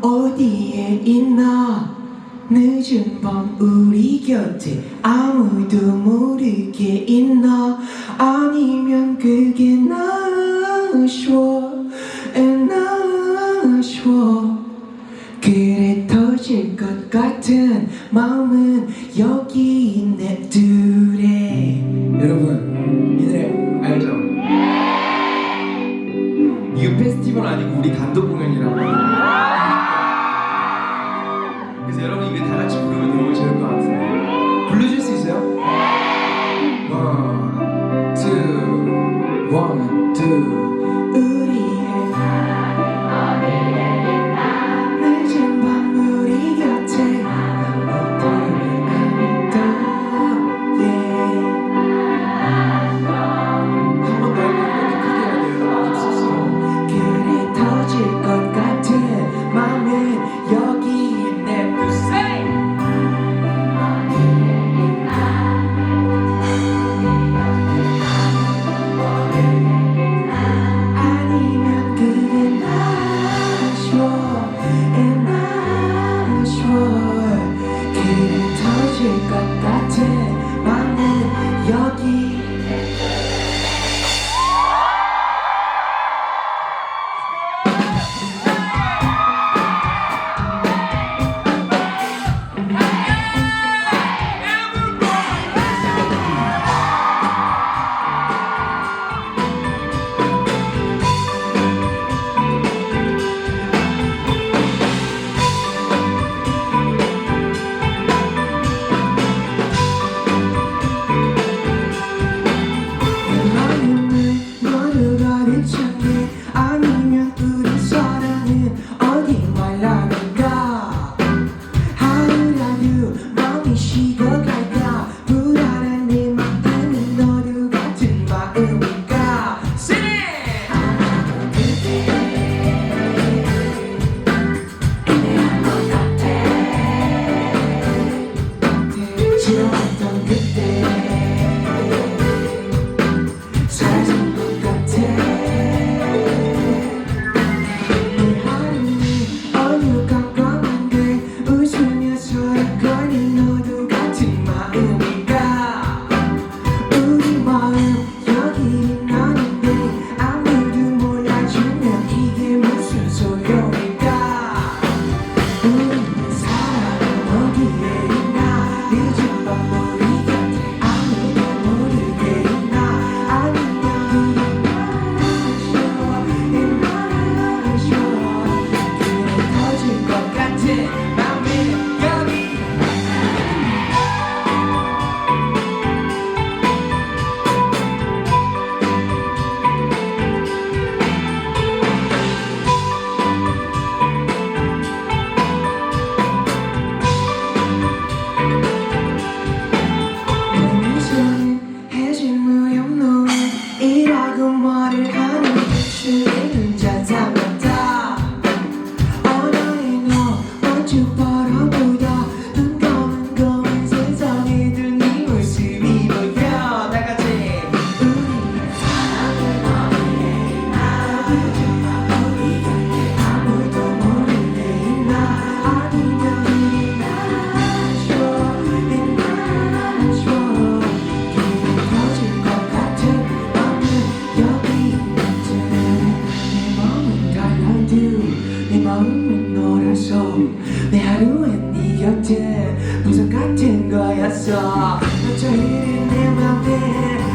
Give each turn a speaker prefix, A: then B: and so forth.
A: 어디에 있나? 늦은 밤 우리 곁에 아무도 모르게 있나? 아니면 그게 나쇼 나쇼 그래 터질 것 같은 마음은 여기 있네 둘에.
B: 여러분 이 노래 알죠? 네. 이거 페스티벌 아니고 우리 단독 공연이라고.
A: 없는 너라서 내 하루엔 네 곁에 무슨 같은 거였어. 너처럼 내 맘에